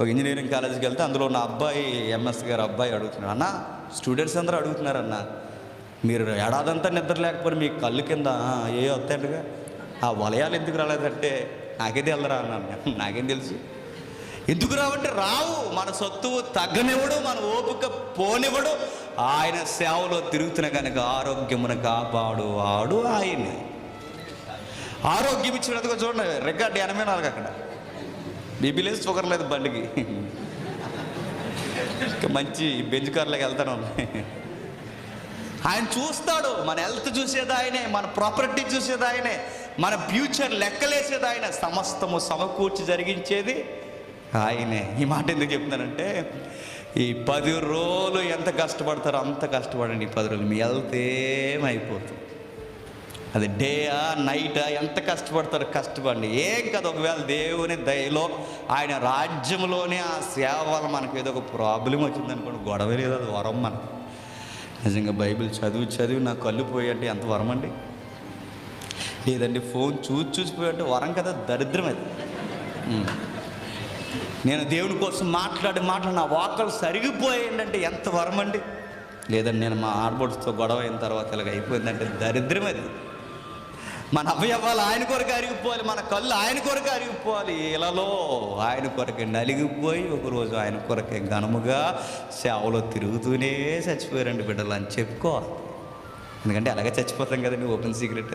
ఒక ఇంజనీరింగ్ కాలేజీకి వెళ్తే అందులో ఉన్న అబ్బాయి ఎంఎస్ గారు అబ్బాయి అడుగుతున్నాడు అన్న స్టూడెంట్స్ అందరూ అడుగుతున్నారన్న మీరు ఏడాదంతా నిద్ర లేకపోతే మీ కళ్ళు కింద ఏ వస్తాయంటగా ఆ వలయాలు ఎందుకు రాలేదంటే నాకే తెలరా అన్నాను నాకేం తెలుసు. ఎందుకు రావంటే రావు మన సొత్తు తగ్గనివ్వడు మన ఓపిక పోనివ్వడు ఆయన సేవలో తిరుగుతున్న కనుక ఆరోగ్యమును కాపాడు ఆడు ఆయనే. ఆరోగ్యం ఇచ్చినందుకు చూడండి రికార్డు ఎనభై నాలుగు అక్కడ. బిబిలేసి లేదు షుగర్ లేదు బండికి. మంచి బెంజ్ కార్లోకి వెళ్తాను. ఆయన చూస్తాడు మన హెల్త్ చూసేది ఆయనే మన ప్రాపర్టీ చూసేది ఆయనే మన ఫ్యూచర్ లెక్కలేసేది ఆయన సమస్తము సమకూర్చి జరిగించేది ఆయనే. ఈ మాట ఎందుకు చెప్తున్నానంటే ఈ పది రోజులు ఎంత కష్టపడతారో అంత కష్టపడండి ఈ పది రోజులు. మీ హెల్త్ ఏమైపోతుంది అది డే నైటా ఎంత కష్టపడతారో కష్టపడి. ఏం కదా ఒకవేళ దేవుని దయలో ఆయన రాజ్యంలోనే ఆ సేవ వల్ల మనకు ఏదో ఒక ప్రాబ్లం వచ్చిందనుకోండి గొడవ లేదు అది వరం మనకు. నిజంగా బైబిల్ చదివి చదివి నా కళ్ళు పోయంటే ఎంత వరం అండి? లేదండి ఫోన్ చూసి చూసిపోయంటే వరం కదా దరిద్రం అది. నేను దేవుని కోసం మాట్లాడి మాట్లాడి నా వాకలు సరిగిపోయాయంటే ఎంత వరం అండి? లేదండి నేను మా ఆడబడుతో గొడవ అయిన తర్వాత ఇలాగ అయిపోయిందంటే దరిద్రం అది. మన అవయవాలు ఆయన కొరకు అరిగిపోవాలి మన కళ్ళు ఆయన కొరకు అరిగిపోవాలి. ఇలాలో ఆయన కొరకు నలిగిపోయి ఒకరోజు ఆయన కొరకే ఘనముగా సేవలో తిరుగుతూనే చచ్చిపోయారండి బిడ్డలు అని చెప్పుకోవాలి. ఎందుకంటే అలాగే చచ్చిపోతాం కదండి ఓపెన్ సీక్రెట్.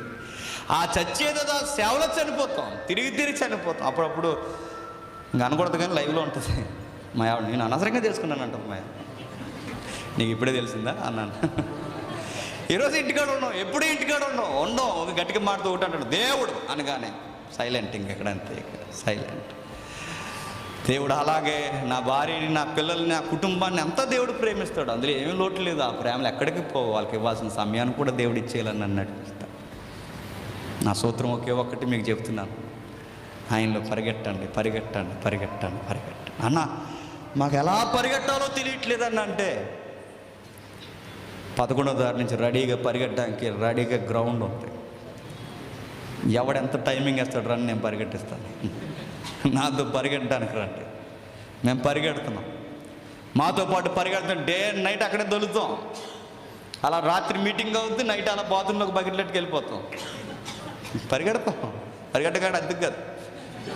ఆ చచ్చేదో సేవలో చనిపోతాం తిరిగి తిరిగి చనిపోతాం. అప్పుడప్పుడు అనకూడదు కానీ లైవ్లో ఉంటుంది. మా ఆవిడ నేను అనవసరంగా తెలుసుకున్నాను అంట మా నీకు ఇప్పుడే తెలిసిందా? అన్నాను. ఈరోజు ఇంటికాడ ఉన్నాం ఎప్పుడు ఇంటికాడ ఉన్నాం? ఉండం ఒక గట్టిగా మాటతో ఒకటి అంటాడు దేవుడు అనగానే సైలెంట్ ఇంకెక్కడంతే సైలెంట్. దేవుడు అలాగే నా భార్యని నా పిల్లల్ని నా కుటుంబాన్ని అంతా దేవుడు ప్రేమిస్తాడు. అందులో ఏమీ లోటు లేదు ఆ ప్రేమలు ఎక్కడికి పోవు. వాళ్ళకి ఇవ్వాల్సిన సమయాన్ని కూడా దేవుడు ఇచ్చేయాలని నన్ను నా సూత్రం ఒకే ఒక్కటి మీకు చెప్తున్నాను. ఆయనలో పరిగెట్టండి పరిగెట్టండి పరిగెట్టండి పరిగెట్టండి. అన్న మాకు ఎలా పరిగెట్టాలో తెలియట్లేదన్న అంటే పదకొండో దారి నుంచి రెడీగా పరిగెట్టడానికి రెడీగా గ్రౌండ్ ఉంది. ఎవడెంత టైమింగ్ వేస్తాడు రన్ నేను పరిగెట్టిస్తాను. నాతో పరిగెట్టడానికి రండి. మేము పరిగెడుతున్నాం. మాతో పాటు పరిగెడుతాం డే అండ్ నైట్ అక్కడే దొలుతాం అలా రాత్రి మీటింగ్ అవుతుంది నైట్ అలా బాత్రూంలోకి బకెట్లెట్కి వెళ్ళిపోతాం. పరిగెడతాం. పరిగెట్టగాడు అందుకు కాదు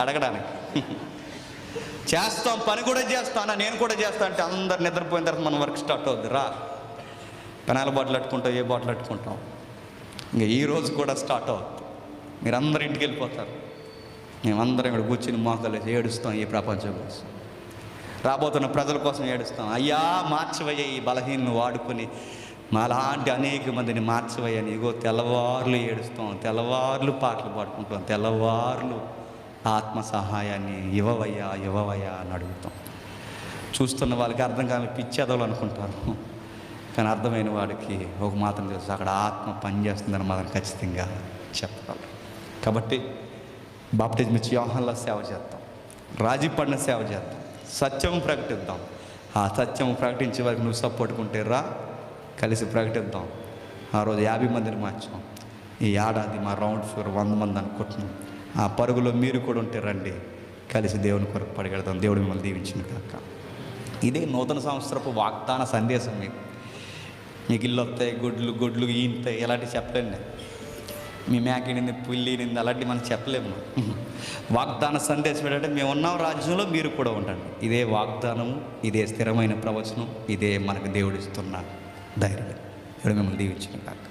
అడగడానికి. చేస్తాం పని కూడా చేస్తాం నేను కూడా చేస్తా అంటే అందరు నిద్రపోయిన తర్వాత మన వర్క్ స్టార్ట్ అవుద్ది. రా. పెనాల బాటిల్ అట్టుకుంటాం ఏ బాటిల్ అట్టుకుంటాం ఇంకా ఈ రోజు కూడా స్టార్ట్ అవుద్ది మీరందరూ ఇంటికి వెళ్ళిపోతారు. మేమందరం ఇక్కడ కూర్చుని మోకాలు ఏడుస్తాం ఈ ప్రపంచం కోసం. రాబోతున్న ప్రజల కోసం ఏడుస్తాం. అయ్యా మార్చవయ్య ఈ బలహీనను వాడుకొని మాలాంటి అనేక మందిని మార్చివయ్యని ఇగో తెల్లవార్లు ఏడుస్తాం తెల్లవార్లు పాటలు పాడుకుంటాం తెల్లవార్లు ఆత్మ సహాయాన్ని ఇవ్వవయ్యా ఇవ్వవయ్యా అని అడుగుతాం. చూస్తున్న వాళ్ళకి అర్థం కాని పిచ్చేదలు అనుకుంటారు. కానీ అర్థమైన వాడికి ఒక మాత్రం తెలుసు అక్కడ ఆత్మ పనిచేస్తుందని మాత్రం ఖచ్చితంగా చెప్పగలరు కాబట్టి బాప్టిజం ఇచ్చి యోహన్లో సేవ చేద్దాం. రాజీ పడిన సేవ చేద్దాం. సత్యం ప్రకటిద్దాం. ఆ సత్యం ప్రకటించే వరకు నువ్వు సపోర్టుకుంటే రా కలిసి ప్రకటిద్దాం. ఆ రోజు యాభై మందిని మార్చాం. ఈ ఏడాది మా రౌండ్ ఫిగర్ వంద మంది అనుకుంటున్నాం. ఆ పరుగులో మీరు కూడా ఉంటే రండి కలిసి దేవుని కొరకు పరిగెడదాం. దేవుడు మిమ్మల్ని దీవించిన కాక. ఇదే నూతన సంవత్సరపు వాగ్దాన సందేశం మీకు ఎగిళ్ళు వస్తాయి గుడ్లు గొడ్లు ఈనుతాయి ఇలాంటివి చెప్పలేండి నేను. మీ మేకినింది పుల్లినింది అలాంటివి మనం చెప్పలేము వాగ్దాన సందేశం ఏంటంటే మేము ఉన్నాం రాజ్యంలో మీరు కూడా ఉండండి. ఇదే వాగ్దానం ఇదే స్థిరమైన ప్రవచనం ఇదే మనకు దేవుడు ఇస్తున్న ధైర్యం. ఇక్కడ మిమ్మల్ని దీవించిన కాక